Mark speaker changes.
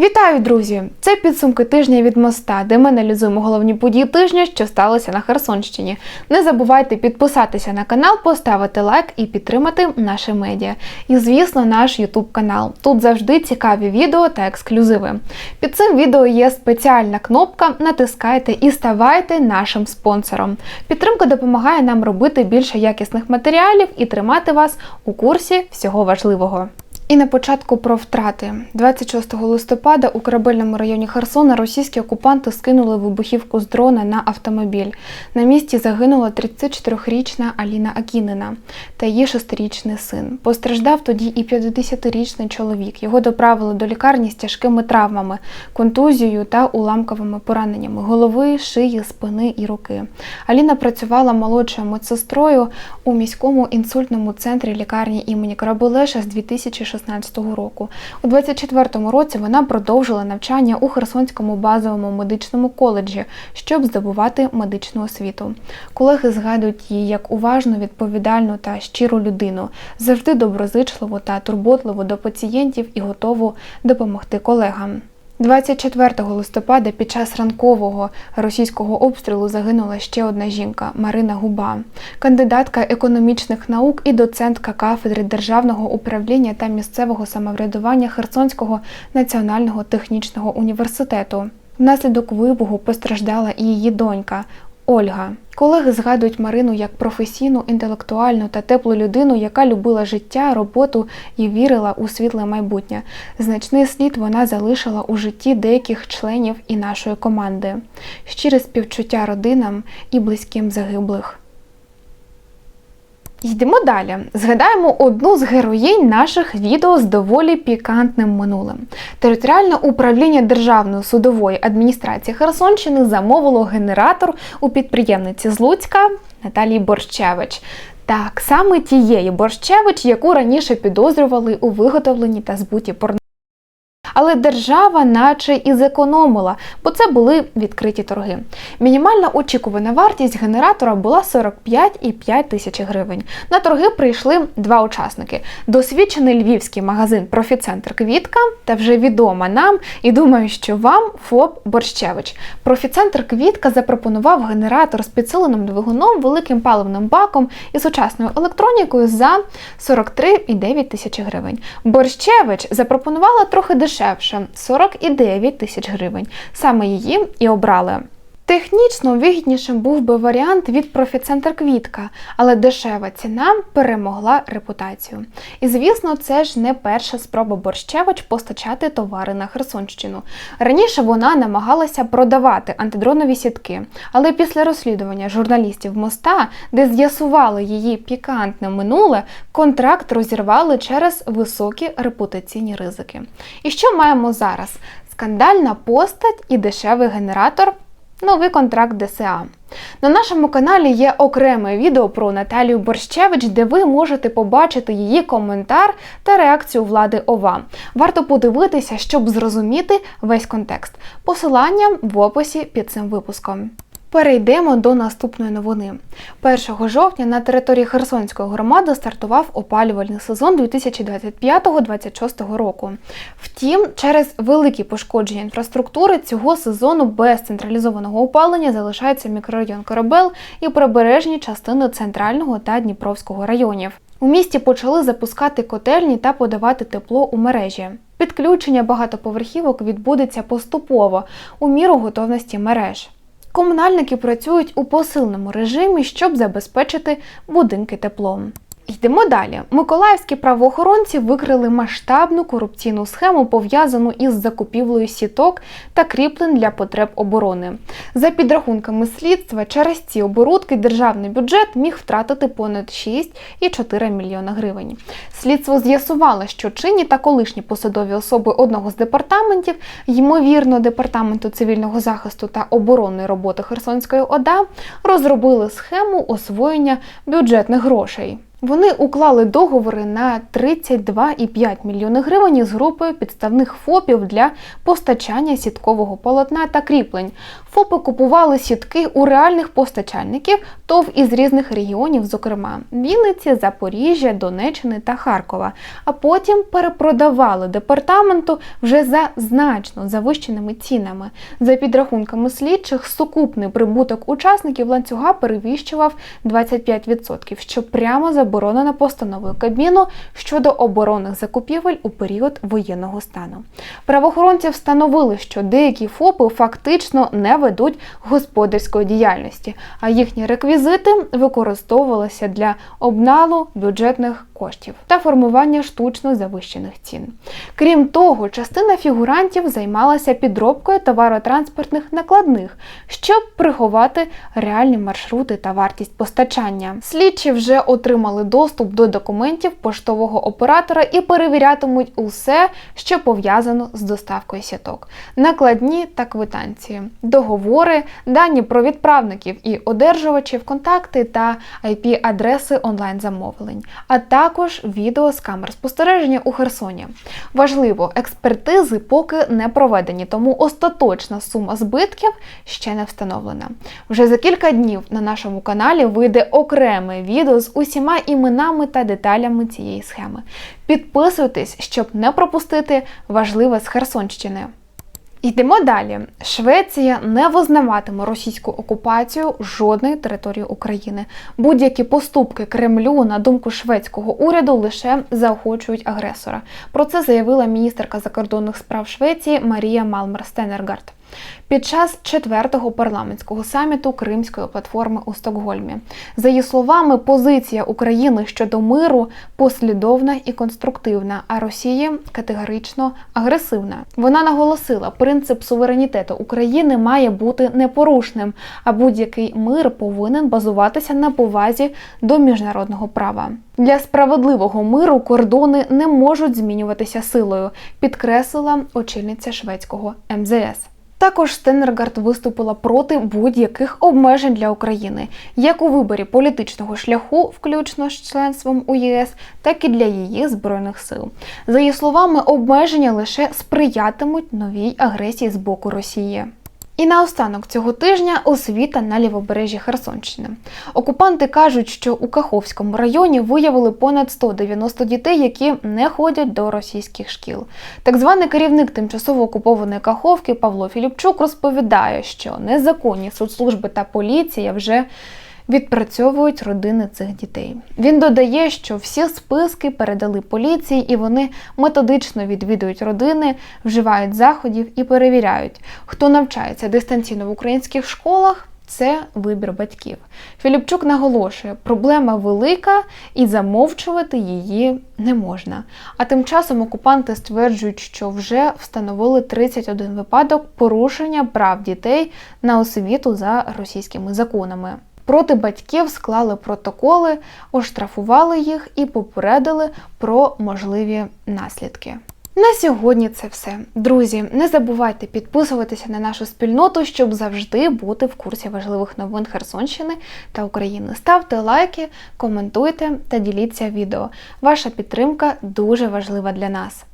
Speaker 1: Вітаю, друзі! Це підсумки тижня від моста, де ми аналізуємо головні події тижня, що сталося на Херсонщині. Не забувайте підписатися на канал, поставити лайк і підтримати наше медіа. І, звісно, наш Ютуб канал. Тут завжди цікаві відео та ексклюзиви. Під цим відео є спеціальна кнопка. Натискайте і ставайте нашим спонсором. Підтримка допомагає нам робити більше якісних матеріалів і тримати вас у курсі всього важливого. І на початку про втрати. 26 листопада у корабельному районі Херсона російські окупанти скинули вибухівку з дрона на автомобіль. На місці загинула 34-річна Аліна Акінина та її 6-річний син. Постраждав тоді і 50-річний чоловік. Його доправили до лікарні з тяжкими травмами, контузією та уламковими пораненнями голови, шиї, спини і руки. Аліна працювала молодшою медсестрою у міському інсультному центрі лікарні імені Корабелеша з 2016 року. У 24-му році вона продовжила навчання у Херсонському базовому медичному коледжі, щоб здобувати медичну освіту. Колеги згадують її як уважну, відповідальну та щиру людину, завжди доброзичливу та турботливу до пацієнтів і готову допомогти колегам. 24 листопада під час ранкового російського обстрілу загинула ще одна жінка Марина Губа, кандидатка економічних наук і доцентка кафедри державного управління та місцевого самоврядування Херсонського національного технічного університету. Внаслідок вибуху постраждала і її донька Ольга. Колеги згадують Марину як професійну, інтелектуальну та теплу людину, яка любила життя, роботу і вірила у світле майбутнє. Значний слід вона залишила у житті деяких членів і нашої команди. Щире співчуття родинам і близьким загиблих. Йдемо далі. Згадаємо одну з героїнь наших відео з доволі пікантним минулим. Територіальне управління Державної судової адміністрації Херсонщини замовило генератор у підприємниці з Луцька Наталії Борщевич. Так, саме тієї Борщевич, яку раніше підозрювали у виготовленні та збуті порно. Але держава наче і зекономила, бо це були відкриті торги. Мінімальна очікувана вартість генератора була 45,5 тисяч гривень. На торги прийшли два учасники: досвідчений львівський магазин Профіцентр Квітка та вже відома нам, і думаю, що вам ФОП Борщевич. Профіцентр Квітка запропонував генератор з підсиленим двигуном, великим паливним баком і сучасною електронікою за 43,9 тисячі гривень. Борщевич запропонувала трохи дешевше 49 тисяч гривень. Саме її і обрали. Технічно вигіднішим був би варіант від профіцентр Квітка, але дешева ціна перемогла репутацію. І звісно, це ж не перша спроба Борщевич постачати товари на Херсонщину. Раніше вона намагалася продавати антидронові сітки, але після розслідування журналістів моста, де з'ясували її пікантне минуле, контракт розірвали через високі репутаційні ризики. І що маємо зараз? Скандальна постать і дешевий генератор новий контракт ДСА. На нашому каналі є окреме відео про Наталію Борщевич, де ви можете побачити її коментар та реакцію влади ОВА. Варто подивитися, щоб зрозуміти весь контекст. Посилання в описі під цим випуском. Перейдемо до наступної новини. 1 жовтня на території Херсонської громади стартував опалювальний сезон 2025-2026 року. Втім, через великі пошкодження інфраструктури цього сезону без централізованого опалення залишається мікрорайон Корабел і прибережні частини центрального та Дніпровського районів. У місті почали запускати котельні та подавати тепло у мережі. Підключення багатоповерхівок відбудеться поступово у міру готовності мереж. Комунальники працюють у посильному режимі, щоб забезпечити будинки теплом. Йдемо далі. Миколаївські правоохоронці викрили масштабну корупційну схему, пов'язану із закупівлею сіток та кріплень для потреб оборони. За підрахунками слідства, через ці оборудки державний бюджет міг втратити понад 6,4 мільйона гривень. Слідство з'ясувало, що чинні та колишні посадові особи одного з департаментів, ймовірно, департаменту цивільного захисту та оборонної роботи Херсонської ОДА, розробили схему освоєння бюджетних грошей. Вони уклали договори на 32,5 мільйони гривень з групою підставних ФОПів для постачання сіткового полотна та кріплень. ФОПи купували сітки у реальних постачальників, ТОВ із різних регіонів, зокрема Вінниці, Запоріжжя, Донеччини та Харкова, а потім перепродавали департаменту вже за значно завищеними цінами. За підрахунками слідчих, сукупний прибуток учасників ланцюга перевищував 25%, що прямо заборонено постановою Кабміну щодо оборонних закупівель у період воєнного стану. Правоохоронці встановили, що деякі ФОПи фактично не ведуть господарської діяльності, а їхні реквізити використовувалися для обналу бюджетних коштів та формування штучно завищених цін. Крім того, частина фігурантів займалася підробкою товаротранспортних накладних, щоб приховати реальні маршрути та вартість постачання. Слідчі вже отримали доступ до документів поштового оператора і перевірятимуть усе, що пов'язано з доставкою сіток, накладні та квитанції, договори, дані про відправників і одержувачів, контакти та IP-адреси онлайн-замовлень, а також відео з камер спостереження у Херсоні. Важливо, експертизи поки не проведені, тому остаточна сума збитків ще не встановлена. Вже за кілька днів на нашому каналі вийде окреме відео з усіма іменами та деталями цієї схеми. Підписуйтесь, щоб не пропустити важливе з Херсонщини. Йдемо далі. Швеція не визнаватиме російську окупацію жодної території України. Будь-які поступки Кремлю, на думку шведського уряду, лише заохочують агресора. Про це заявила міністерка закордонних справ Швеції Марія Малмер Стенергард. Під час четвертого парламентського саміту Кримської платформи у Стокгольмі, за її словами, позиція України щодо миру послідовна і конструктивна, а Росії категорично агресивна. Вона наголосила, принцип суверенітету України має бути непорушним, а будь-який мир повинен базуватися на повазі до міжнародного права. Для справедливого миру кордони не можуть змінюватися силою, підкреслила очільниця шведського МЗС. Також Стеннергард виступила проти будь-яких обмежень для України, як у виборі політичного шляху, включно з членством у ЄС, так і для її збройних сил. За її словами, обмеження лише сприятимуть новій агресії з боку Росії. І наостанок цього тижня освіта на лівобережжі Херсонщини. Окупанти кажуть, що у Каховському районі виявили понад 190 дітей, які не ходять до російських шкіл. Так званий керівник тимчасово окупованої Каховки Павло Філіпчук розповідає, що незаконні соцслужби та поліція вже відпрацьовують родини цих дітей. Він додає, що всі списки передали поліції, і вони методично відвідують родини, вживають заходів і перевіряють, хто навчається дистанційно в українських школах. Це вибір батьків. Філіпчук наголошує, проблема велика і замовчувати її не можна. А тим часом окупанти стверджують, що вже встановили 31 випадок порушення прав дітей на освіту за російськими законами. Проти батьків склали протоколи, оштрафували їх і попередили про можливі наслідки. На сьогодні це все. Друзі, не забувайте підписуватися на нашу спільноту, щоб завжди бути в курсі важливих новин Херсонщини та України. Ставте лайки, коментуйте та діліться відео. Ваша підтримка дуже важлива для нас.